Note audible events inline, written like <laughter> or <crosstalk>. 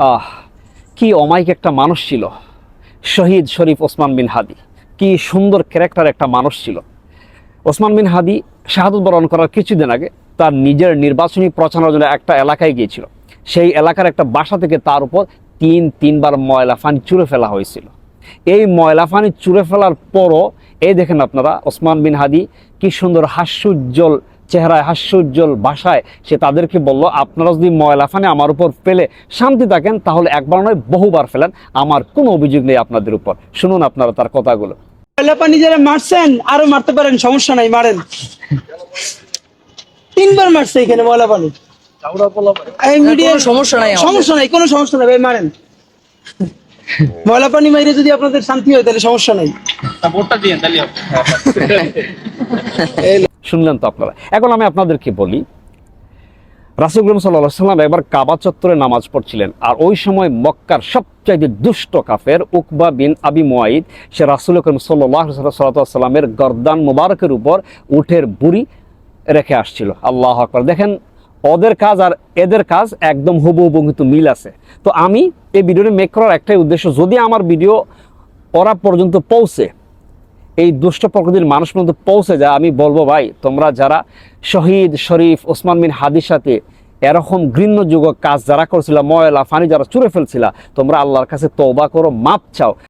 আহ, কি অমায়িক একটা মানুষ ছিল। শহীদ শরীফ ওসমান বিন হাদি। কি সুন্দর ক্যারেক্টার একটা মানুষ ছিল। ওসমান বিন হাদি শাহাদত বরণ করার কিছুদিন আগে তার নিজের নির্বাচনী প্রচারণার জন্য একটা এলাকায় গিয়েছিল। সেই এলাকার একটা বাসা থেকে তার উপর তিন, তিনবার ময়লা ফানি চুরে ফেলা হয়েছিল। এই ময়লা ফানি চুরে ফেলার পরও এই দেখেন আপনারা ওসমান বিন হাদি কি সুন্দর হাস্যোজ্জ্বল চেহারায় হাস্যোজ্জ্বল ভাষায় সে তাদেরকে বলল আপনারা যদি ময়লা ফানি আমার উপর ফেলে শান্তি থাকেন তাহলে একবার নয় বহুবার ফেলেন। আমার কোনো অভিযোগ নেই আপনাদের উপর। শুনুন আপনারা তার কথাগুলো। ময়লা পানি যারা মারছেন আরও মারতে পারেন সমস্যা নাই মারেন। তিনবার মারছে এখানে ময়লা পানি। এই মিডিয়া কোনো সমস্যা নাই সমস্যা নাই কোনো সমস্যা নাই ভাই মারেন। ময়লা পানি মাইরে যদি আপনাদের শান্তি হয় তাহলে সমস্যা নাই। <laughs> শুনলেন তো আপনারা। এখন আমি আপনাদেরকে বলি, রাসুল করিম সাল্লাহ সাল্লাম একবার কাবা চত্বরে নামাজ পড়ছিলেন আর ওই সময় মক্কার সবচাইতে দুষ্ট কাফের উকবা বিন আবি মুয়াইদ সে রাসুল করিম সাল্লাহ সাল্লামের গর্দান মুবারকের উপর উঠের বুড়ি রেখে আসছিল। আল্লাহ আকবর। দেখেন, ওদের কাজ আর এদের কাজ একদম হুবহু কিন্তু মিল আছে। তো আমি এই ভিডিওটি মেক করার একটাই উদ্দেশ্য, যদি আমার ভিডিও ওরা পর্যন্ত পৌঁছে এই দুষ্ট প্রকৃতির মানুষ পর্যন্ত পৌঁছে যায়। আমি বলব ভাই, তোমরা যারা শহীদ শরীফ ওসমান বিন হাদির সাথে এরকম ঘৃণ্যযোগ্য কাজ যারা করছিল, ময়লা, ফানি যারা চুরে ফেলছিলা, তোমরা আল্লাহর কাছে তৌবা করো, মাপ চাও।